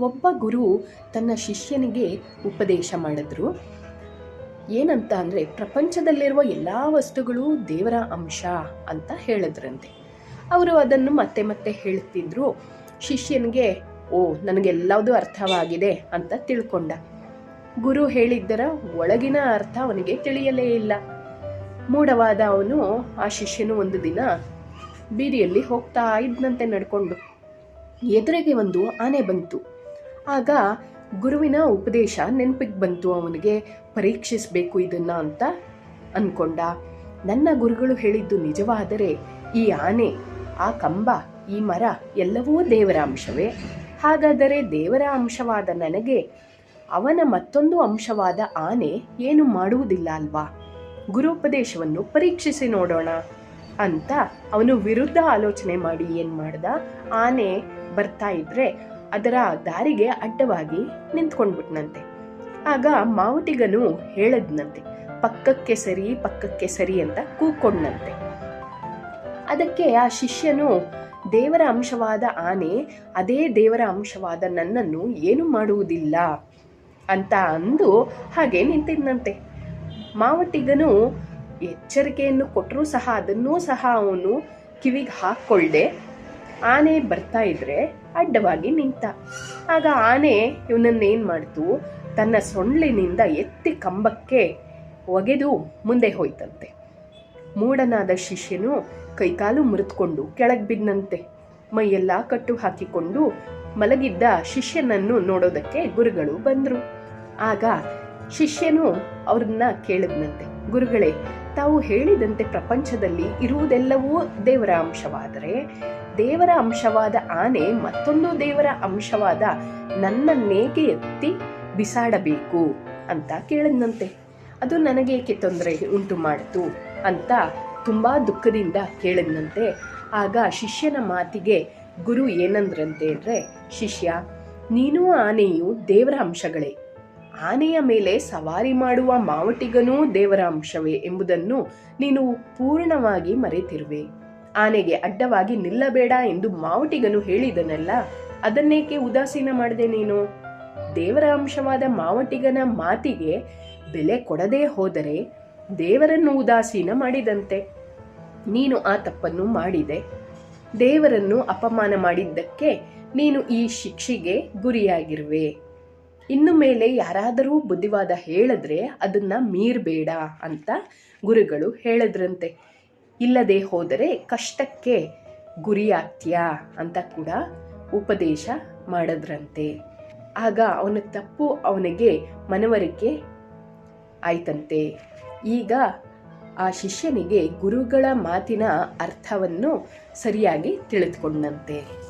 ಒಬ್ಬ ಗುರು ತನ್ನ ಶಿಷ್ಯನಿಗೆ ಉಪದೇಶ ಮಾಡಿದ್ರು. ಏನಂತ ಅಂದರೆ, ಪ್ರಪಂಚದಲ್ಲಿರುವ ಎಲ್ಲ ವಸ್ತುಗಳು ದೇವರ ಅಂಶ ಅಂತ ಹೇಳಿದ್ರಂತೆ. ಅವರು ಅದನ್ನು ಮತ್ತೆ ಮತ್ತೆ ಹೇಳ್ತಿದ್ರು. ಶಿಷ್ಯನಿಗೆ, ಓ ನನಗೆಲ್ಲದೂ ಅರ್ಥವಾಗಿದೆ ಅಂತ ತಿಳ್ಕೊಂಡ. ಗುರು ಹೇಳಿದ್ದರ ಒಳಗಿನ ಅರ್ಥ ಅವನಿಗೆ ತಿಳಿಯಲೇ ಇಲ್ಲ. ಮೂಢವಾದ ಅವನು ಆ ಶಿಷ್ಯನು ಒಂದು ದಿನ ಬೀದಿಯಲ್ಲಿ ಹೋಗ್ತಾ ಇದ್ದಂತೆ ನಡ್ಕೊಂಡು. ಎದುರಿಗೆ ಒಂದು ಆನೆ ಬಂತು. ಆಗ ಗುರುವಿನ ಉಪದೇಶ ನೆನಪಿಗೆ ಬಂತು, ಅವನಿಗೆ ಪರೀಕ್ಷಿಸಬೇಕು ಇದನ್ನ ಅಂತ ಅನ್ಕೊಂಡ. ನನ್ನ ಗುರುಗಳು ಹೇಳಿದ್ದು ನಿಜವಾದರೆ ಈ ಆನೆ, ಆ ಕಂಬ, ಈ ಮರ ಎಲ್ಲವೂ ದೇವರ ಅಂಶವೇ. ಹಾಗಾದರೆ ದೇವರ ಅಂಶವಾದ ನನಗೆ ಅವನ ಮತ್ತೊಂದು ಅಂಶವಾದ ಆನೆ ಏನು ಮಾಡುವುದಿಲ್ಲ ಅಲ್ವಾ? ಗುರುಪದೇಶವನ್ನು ಪರೀಕ್ಷಿಸಿ ನೋಡೋಣ ಅಂತ ಅವನು ವಿರುದ್ಧ ಆಲೋಚನೆ ಮಾಡಿ ಏನು ಮಾಡ್ದ? ಆನೆ ಬರ್ತಾ ಇದ್ರೆ ಅದರ ದಾರಿಗೆ ಅಡ್ಡವಾಗಿ ನಿಂತ್ಕೊಂಡ್ಬಿಟ್ನಂತೆ. ಆಗ ಮಾವುಟಿಗನು ಹೇಳದ್ನಂತೆ, ಪಕ್ಕಕ್ಕೆ ಸರಿ ಪಕ್ಕಕ್ಕೆ ಸರಿ ಅಂತ ಕೂಕೊಂಡಂತೆ ಅದಕ್ಕೆ ಆ ಶಿಷ್ಯನು, ದೇವರ ಅಂಶವಾದ ಆನೆ, ಅದೇ ದೇವರ ಅಂಶವಾದ ನನ್ನನ್ನು ಏನು ಮಾಡುವುದಿಲ್ಲ ಅಂತ ಅಂದು ಹಾಗೆ ನಿಂತಿದ್ನಂತೆ. ಮಾವಟಿಗನು ಎಚ್ಚರಿಕೆಯನ್ನು ಕೊಟ್ಟರೂ ಸಹ, ಅದನ್ನೂ ಸಹ ಅವನು ಕಿವಿಗೆ ಹಾಕ್ಕೊಳ್ಳದೆ ಆನೆ ಬರ್ತಾ ಇದ್ರೆ ಅಡ್ಡವಾಗಿ ನಿಂತ. ಆಗ ಆನೆ ಇವನನ್ನೇನು ಮಾಡ್ತು? ತನ್ನ ಸೊಂಡ್ಲಿನಿಂದ ಎತ್ತಿ ಕಂಬಕ್ಕೆ ಒಗೆದು ಮುಂದೆ ಹೋಯ್ತಂತೆ. ಮೂಡನಾದ ಶಿಷ್ಯನು ಕೈಕಾಲು ಮುರಿದುಕೊಂಡು ಕೆಳಗೆ ಬಿದ್ದಂತೆ ಮೈಯೆಲ್ಲ ಕಟ್ಟು ಹಾಕಿಕೊಂಡು ಮಲಗಿದ್ದ ಶಿಷ್ಯನನ್ನು ನೋಡೋದಕ್ಕೆ ಗುರುಗಳು ಬಂದರು. ಆಗ ಶಿಷ್ಯನು ಅವ್ರನ್ನ ಕೇಳಿದ್ನಂತೆ. ಗುರುಗಳೇ, ತಾವು ಹೇಳಿದಂತೆ ಪ್ರಪಂಚದಲ್ಲಿ ಇರುವುದೆಲ್ಲವೂ ದೇವರ ಅಂಶವಾದರೆ, ದೇವರ ಅಂಶವಾದ ಆನೆ ಮತ್ತೊಂದು ದೇವರ ಅಂಶವಾದ ನನ್ನನ್ನೇಕೆ ಎತ್ತಿ ಬಿಸಾಡಬೇಕು ಅಂತ ಕೇಳಿದ್ನಂತೆ. ಅದು ನನಗೇಕೆ ತೊಂದರೆ ಉಂಟು ಮಾಡಿತು ಅಂತ ತುಂಬ ದುಃಖದಿಂದ ಕೇಳಿದ್ನಂತೆ. ಆಗ ಶಿಷ್ಯನ ಮಾತಿಗೆ, ಗುರು ಏನಂದ್ರಂತೆ ಅಂದರೆ ಶಿಷ್ಯ, ನೀನು ಆನೆಯು ದೇವರ ಅಂಶಗಳೇ. ಆನೆಯ ಮೇಲೆ ಸವಾರಿ ಮಾಡುವ ಮಾವಟಿಗನೂ ದೇವರ ಅಂಶವೇ ಎಂಬುದನ್ನು ನೀನು ಪೂರ್ಣವಾಗಿ ಮರೆತಿರುವೆ. ಆನೆಗೆ ಅಡ್ಡವಾಗಿ ನಿಲ್ಲಬೇಡ ಎಂದು ಮಾವಟಿಗನು ಹೇಳಿದನಲ್ಲ, ಅದನ್ನೇಕೆ ಉದಾಸೀನ ಮಾಡಿದೆ ನೀನು? ದೇವರ ಅಂಶವಾದ ಮಾವಟಿಗನ ಮಾತಿಗೆ ಬೆಲೆ ಕೊಡದೇ ಹೋದರೆ ದೇವರನ್ನು ಉದಾಸೀನ ಮಾಡಿದಂತೆ. ನೀನು ಆ ತಪ್ಪನ್ನು ಮಾಡಿದೆ. ದೇವರನ್ನು ಅಪಮಾನ ಮಾಡಿದ್ದಕ್ಕೆ ನೀನು ಈ ಶಿಕ್ಷೆಗೆ ಗುರಿಯಾಗಿರುವೆ. ಇನ್ನು ಮೇಲೆ ಯಾರಾದರೂ ಬುದ್ಧಿವಾದ ಹೇಳಿದ್ರೆ ಅದನ್ನ ಮೀರಬೇಡ ಅಂತ ಗುರುಗಳು ಹೇಳಿದ್ರಂತೆ. ಇಲ್ಲದೆ ಹೋದರೆ ಕಷ್ಟಕ್ಕೆ ಗುರಿಯಾಗ್ತೀಯಾ ಅಂತ ಕೂಡ ಉಪದೇಶ ಮಾಡಿದ್ರಂತೆ. ಆಗ ಅವನ ತಪ್ಪು ಅವನಿಗೆ ಮನವರಿಕೆ ಆಯ್ತಂತೆ. ಈಗ ಆ ಶಿಷ್ಯನಿಗೆ ಗುರುಗಳ ಮಾತಿನ ಅರ್ಥವನ್ನು ಸರಿಯಾಗಿ ತಿಳಿದುಕೊಂಡಂತೆ.